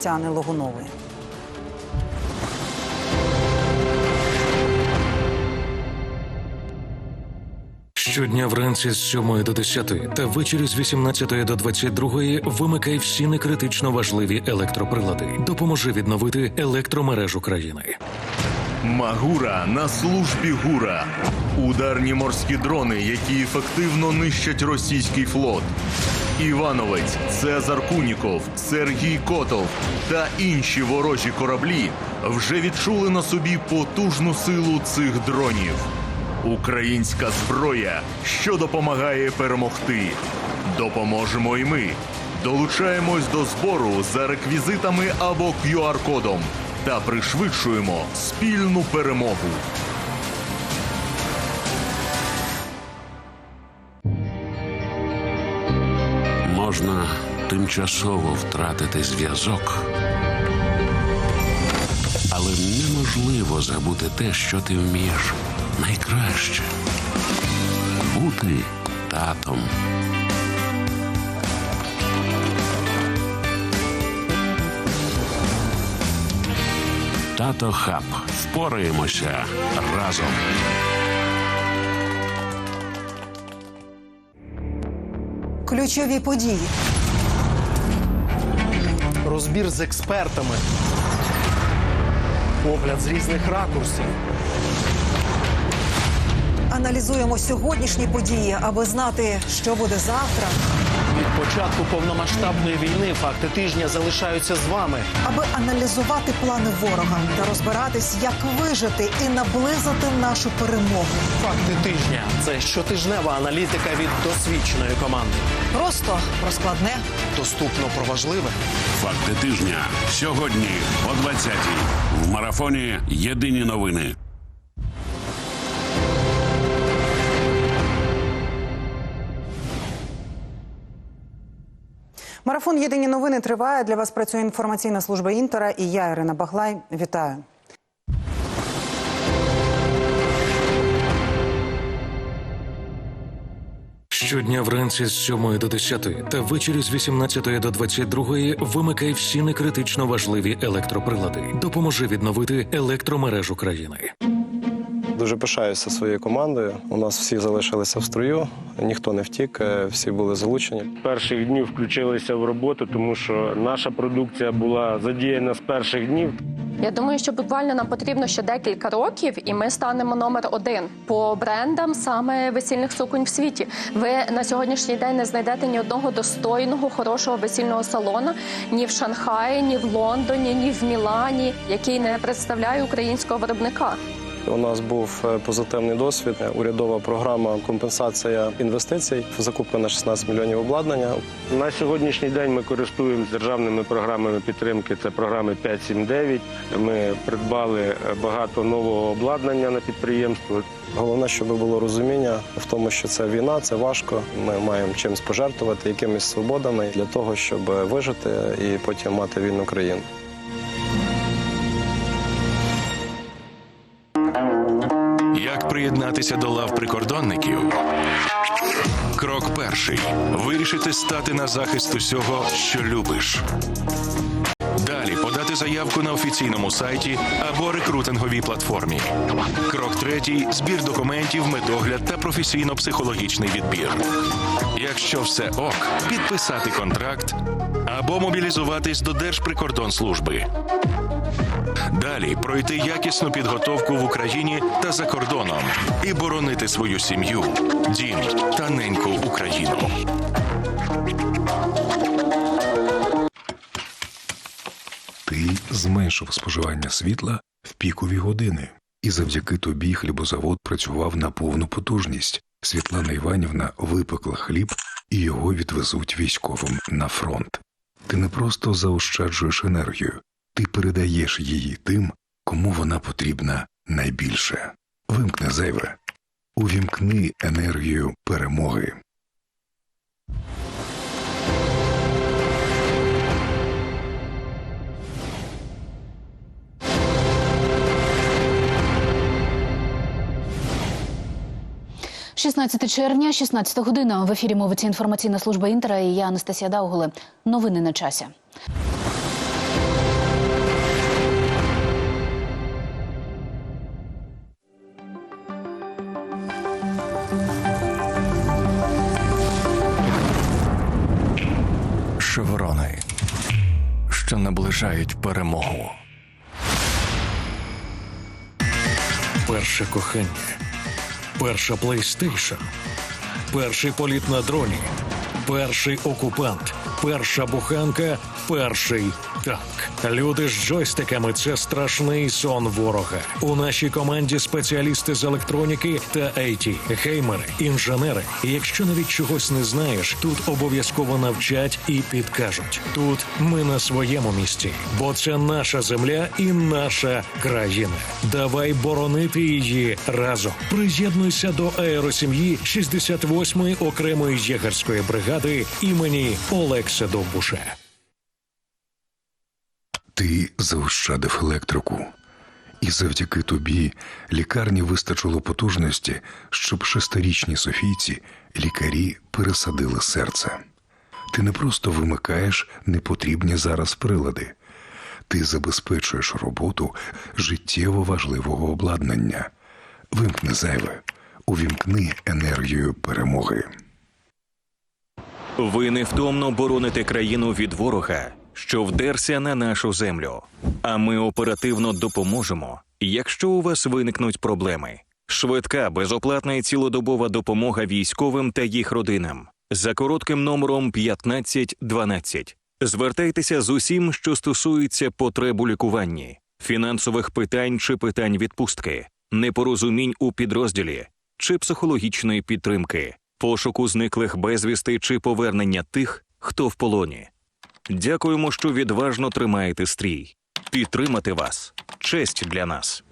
Тяни Логунової. Щодня вранці з 7 до 10 та ввечері з 18 до 22 вимикай всі некритично важливі електроприлади. Допоможи відновити електромережу країни. Магура на службі гура. Ударні морські дрони, які ефективно нищать російський флот. Івановець, Цезар Куніков, Сергій Котов та інші ворожі кораблі вже відчули на собі потужну силу цих дронів. Українська зброя, що допомагає перемогти. Допоможемо і ми. Долучаємось до збору за реквізитами або QR-кодом та пришвидшуємо спільну перемогу. можна тимчасово втратити зв'язок, але неможливо забути те, що ти вмієш найкраще бути татом. Тато Хаб. Впораємося разом. Ключові події. розбір з експертами, погляд з різних ракурсів. Аналізуємо сьогоднішні події, аби знати, що буде завтра, Від початку повномасштабної війни факти тижня залишаються з вами. аби аналізувати плани ворога та розбиратись, як вижити і наблизити нашу перемогу. Факти тижня це щотижнева аналітика від досвідченої команди. Просто про складне Доступно про важливе. Факти тижня сьогодні о 20-й. В марафоні Єдині новини. Марафон Єдині новини триває. Для вас працює інформаційна служба Інтера і я, Ірина Баглай. Вітаю. Щодня вранці з 7 до 10 та ввечері з 18 до 22 вимикай всі некритично важливі електроприлади. Допоможи відновити електромережу країни. Дуже пишаюся своєю командою. У нас всі залишилися в строю, ніхто не втік, е, всі були залучені. перших днів включилися в роботу, тому що наша продукція була задіяна з перших днів. Я думаю, що буквально нам потрібно ще декілька років, і ми станемо номер один по брендам саме весільних суконь в світі. Ви на сьогоднішній день не знайдете ні одного достойного хорошого весільного салона ні в Шанхаї, ні в Лондоні, ні в Мілані, який не представляє українського виробника. У нас був е, позитивний досвід. Е, Урядова програма компенсація інвестицій, закупка на 16 мільйонів обладнання. На сьогоднішній день ми користуємося державними програмами підтримки. Це програми 579. Ми придбали е, багато нового обладнання на підприємство. Головне, щоб було розуміння в тому, що це війна, це важко. Ми маємо чимось пожертвувати, якимись свободами для того, щоб вижити і потім мати вільну країну. Приєднатися до лав прикордонників? Крок перший. Вирішити стати на захист усього, що любиш. Далі подати заявку на офіційному сайті або рекрутинговій платформі. Крок третій збір документів, медогляд та професійно-психологічний відбір. Якщо все ок, підписати контракт або мобілізуватись до Держприкордонслужби. Далі пройти якісну підготовку в Україні та за кордоном і боронити свою сім'ю, дім та неньку Україну. Ти зменшив споживання світла в пікові години, і завдяки тобі хлібозавод працював на повну потужність. Світлана Іванівна випекла хліб і його відвезуть військовим на фронт. Ти не просто заощаджуєш енергію, ти передаєш її тим, кому вона потрібна найбільше. Вимкни зайве, увімкни енергію перемоги. – 16 червня, 16 година. В ефірі мовиться інформаційна служба Інтера і я Анастасія Даугуле. Новини на часі. Що наближають перемогу. Перше кохання, перша PlayStation, перший політ на дроні, перший окупант, перша буханка, перший танк. Люди з джойстиками це страшний сон ворога. У нашій команді спеціалісти з електроніки та IT, геймери, інженери. Якщо навіть чогось не знаєш, тут обов'язково навчать і підкажуть. Тут ми на своєму місці, бо це наша земля і наша країна. Давай боронити її разом. Приєднуйся до аеросім'ї 68-ї окремої єгерської бригади імені Олекса Довбуша. Ти заощадив електрику, і завдяки тобі лікарні вистачило потужності, щоб шестирічній Софійці лікарі пересадили серце. Ти не просто вимикаєш непотрібні зараз прилади, ти забезпечуєш роботу життєво важливого обладнання. Вимкни зайве, увімкни енергію перемоги. Ви невтомно бороните країну від ворога, що вдерся на нашу землю. А ми оперативно допоможемо, якщо у вас виникнуть проблеми. Швидка, безоплатна і цілодобова допомога військовим та їх родинам за коротким номером 1512. Звертайтеся з усім, що стосується потреб у лікуванні, фінансових питань чи питань відпустки, непорозумінь у підрозділі чи психологічної підтримки, пошуку зниклих безвісти чи повернення тих, хто в полоні. Дякуємо, що відважно тримаєте стрій. Підтримати вас честь для нас.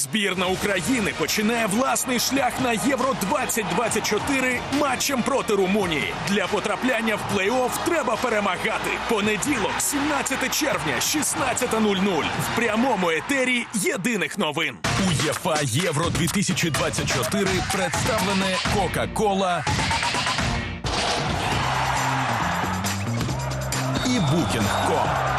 Збірна України починає власний шлях на Євро 2024 матчем проти Румунії. Для потрапляння в плей-офф треба перемагати. Понеділок, 17 червня, 16.00 в прямому етері єдиних новин. УЄФА Євро 2024 представлене Кока-Кола і Booking.com.